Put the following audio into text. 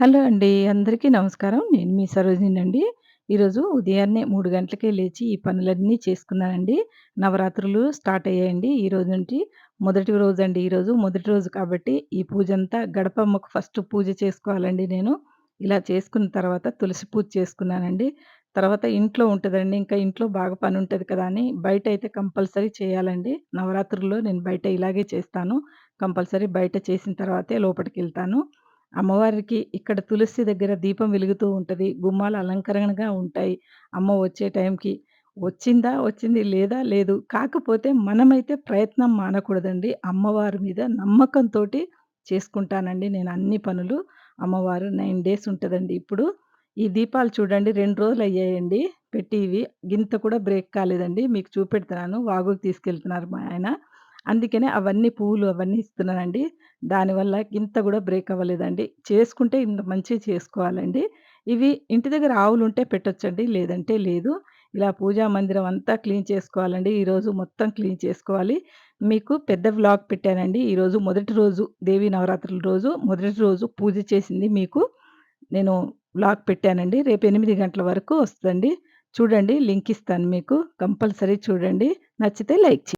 Hello అండి. అందరికీ నమస్కారం. నేను మీ సరోజినండి. ఈరోజు ఉదయాన్నే మూడు గంటలకే లేచి ఈ పనులన్నీ చేసుకున్నానండి. నవరాత్రులు స్టార్ట్ అయ్యాయండి ఈరోజు నుంచి. మొదటి రోజు అండి ఈరోజు. మొదటి రోజు కాబట్టి ఈ పూజంతా గడపమ్మకు ఫస్ట్ పూజ చేసుకోవాలండి నేను. ఇలా చేసుకున్న తర్వాత తులసి పూజ చేసుకున్నానండి. తర్వాత ఇంట్లో ఉంటుందండి ఇంకా ఇంట్లో బాగా పని ఉంటుంది కదా! అని బయట అయితే కంపల్సరీ చేయాలండి. నవరాత్రుల్లో నేను బయట ఇలాగే చేస్తాను. కంపల్సరీ బయట చేసిన తర్వాతే లోపలికి వెళ్తాను అమ్మవారికి ఇక్కడ తులసి దగ్గర దీపం వెలుగుతూ ఉంటుంది గుమ్మాలు అలంకరణగా ఉంటాయి. అమ్మ వచ్చే టైంకి. వచ్చిందా? వచ్చింది. లేదా? లేదు. కాకపోతే మనమైతే ప్రయత్నం మానకూడదండి. అమ్మవారి మీద నమ్మకంతోటి చేసుకుంటానండి నేను అన్ని పనులు. అమ్మవారు నైన్ డేస్ ఉంటుందండి ఇప్పుడు. ఈ దీపాలు చూడండి రెండు రోజులు అయ్యాయండి పెట్టి ఇవి. గింత కూడా బ్రేక్ కాలేదండి. మీకు చూపెడుతున్నాను. వాగుకి తీసుకెళ్తున్నారు మా ఆయన. అందుకనే అవన్నీ పువ్వులు అవన్నీ ఇస్తున్నానండి. దానివల్ల ఇంత కూడా బ్రేక్ అవ్వలేదండి. చేసుకుంటే ఇంత మంచిగా చేసుకోవాలండి. ఇవి ఇంటి దగ్గర ఆవులు ఉంటే పెట్టొచ్చండి. లేదంటే లేదు. ఇలా పూజా మందిరం అంతా క్లీన్ చేసుకోవాలండి. ఈరోజు మొత్తం క్లీన్ చేసుకోవాలి. మీకు పెద్ద వ్లాగ్ పెట్టానండి. ఈరోజు మొదటి రోజు దేవి నవరాత్రుల రోజు మొదటి రోజు పూజ చేసింది మీకు నేను వ్లాగ్ పెట్టానండి. రేపు ఎనిమిది గంటల వరకు వస్తుందండి చూడండి లింక్ ఇస్తాను మీకు. కంపల్సరీ చూడండి. నచ్చితే లైక్ చే